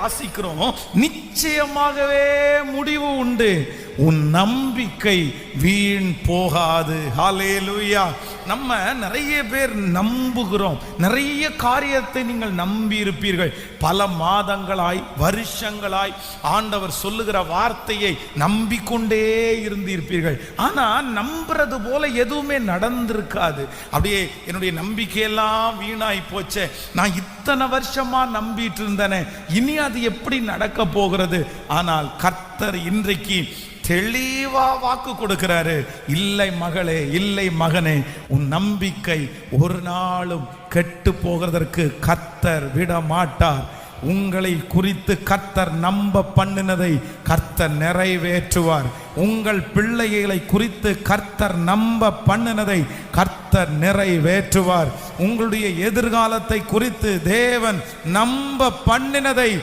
வாசிக்கிறோம் நிச்சயமாகவே முடிவு உண்டு. உன் நம்பிக்கை வீண் போகாது. ஹalleluya நம்ம நிறைய பேர் நம்புகிறோம். நிறைய காரியத்தை நீங்கள் நம்பி இருப்பீர்கள் பல மாதங்களாய் வருஷங்களாய் ஆண்டவர் சொல்லுகிற வார்த்தையை நம்பிக்கொண்டே இருந்திருப்பீர்கள். ஆனா நம்புறது போல எதுவுமே நடந்திருக்காது. அப்படியே என்னுடைய நம்பிக்கையெல்லாம் வீணாய் போச்சே. நான் இத்தனை வருஷமா நம்பிட்டு இருந்தேனே. இனி அது எப்படி நடக்க போகிறது? ஆனால் கர்த்தர் இன்றைக்கு தெளிவா வாக்கு கொடுக்கிறாரு. இல்லை மகளே இல்லை மகனே உன் நம்பிக்கை ஒரு நாளும் கெட்டு போகிறதற்கு கர்த்தர் விட மாட்டார் உங்களை குறித்து கர்த்தர் நம்ப பண்ணினதை கர்த்தர் நிறைவேற்றுவார். உங்கள் பிள்ளைகளை குறித்து கர்த்தர் நம்ப பண்ணினதை கர்த்தர் நிறைவேற்றுவார். உங்களுடைய எதிர்காலத்தை குறித்து தேவன் நம்ப பண்ணினதை